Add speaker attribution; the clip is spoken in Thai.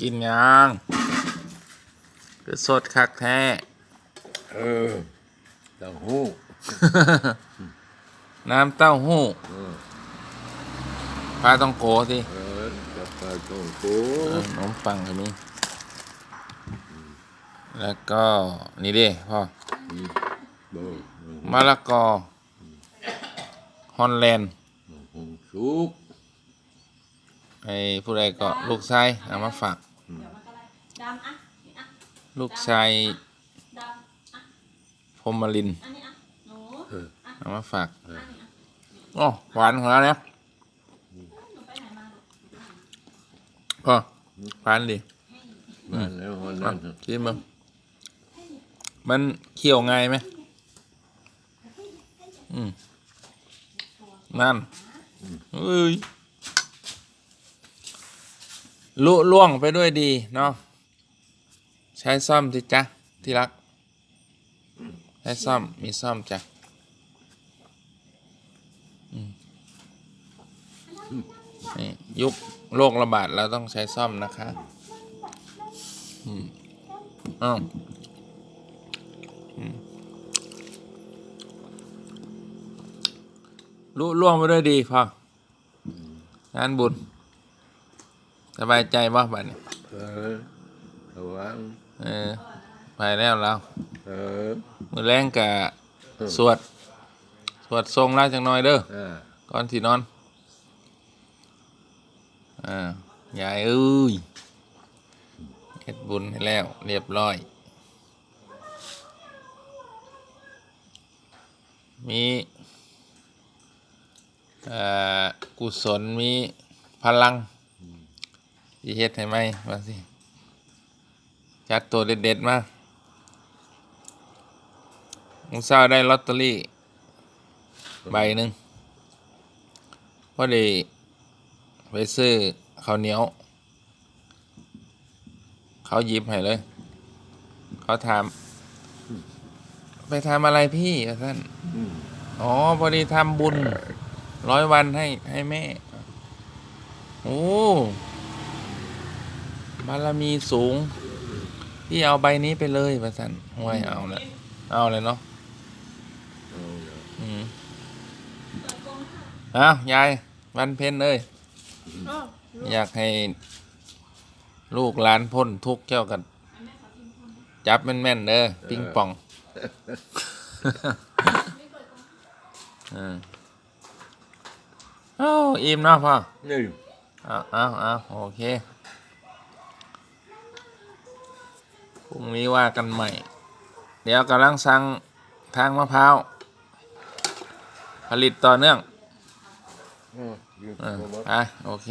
Speaker 1: กินยังคือสดคักแท้
Speaker 2: เออเต้าหู้
Speaker 1: น้ำเต้าหู้
Speaker 2: เออ
Speaker 1: ปลาต้องโกสิ
Speaker 2: เออกับปลาต้องโก
Speaker 1: เออขนมปังก็มีแล้วก็นี่ดิพ่อ
Speaker 2: เบอร์
Speaker 1: มะละกอฮอลแลนด์
Speaker 2: หงสุก
Speaker 1: ไอ้ผู้ใดก็ลูกชายเอามาฝาก
Speaker 3: ดำอะนี่อะ
Speaker 1: ลูกชาย
Speaker 3: ดำอะ
Speaker 1: พรหมลินทร์
Speaker 3: อันนี้อะหนู
Speaker 2: เออ
Speaker 1: เอามาฝาก
Speaker 3: อันนี้อะ
Speaker 1: อ๋อหวานของเราเนี่ย
Speaker 3: หนูไปไหนมาลูก
Speaker 1: ก็หวานดี
Speaker 2: มาแล้วฮอน
Speaker 1: อะ
Speaker 2: นั่น
Speaker 1: ชิมมึงมันเคี่ยวง่ายไหมอืมนั่นเอ้ย ลุล่วงไปด้วยดีเนาะใช้ซ่อมสิจ๊ะที่รัก ใช้ซ่อมมีซ่อมจ้ะนี่ยุคโรคระบาดเราต้องใช้ซ่อมนะคะอืมอ้าวลุล่วงไปด้วยดีพ่องานบุญ สบายใจบ่บัดนี้
Speaker 2: เออระวัง
Speaker 1: เออไปแล้วเรา
Speaker 2: เออ
Speaker 1: มือแรงกะสวด สวดทรงแล้วจังน้อยเด้อ
Speaker 2: อ่า
Speaker 1: ก่อนที่นอน อ่ายายเอ้ยเฮ็ดบุญให้แล้ว เรียบร้อย มีเอ่อกุศลมีพลัง ที่เฮ็ดให้ไหมมาสิจัดตัวเด็ดๆมาลุงเศร้าได้ลอตเตอรี่ ใบหนึ่งพอดีไปซื้อข้าวเหนียว เขาหยิบให้เลย เขาถาม ไปทำอะไรพี่ท่านอ๋อ พอดีทำบุญร้อยวันให้ให้แม่ โอ้ บารมีสูง พี่เอาใบนี้ไปเลยประสันห่วยเอาเลยเอาเลยเนาะ
Speaker 2: เอาละ
Speaker 1: อืมอ้าวยายวันเพ็ญเอ้ย
Speaker 3: อ้าว
Speaker 1: อยากให้ ลูกหลานพ้นทุกข์เกี่ยวกับจับแม่นๆเด้อปิงปองเออเอ้าอิ่มเนาะพ่อ
Speaker 2: นี่
Speaker 1: เอาเอาเอาโอเค พรุ่งนี้ว่ากันใหม่ เดี๋ยวกำลังสั่งทางมะพร้าว ผลิตต่อเนื่อง
Speaker 2: อ่าอยู่
Speaker 1: เออ
Speaker 2: ประมาณ
Speaker 1: ไปโอเค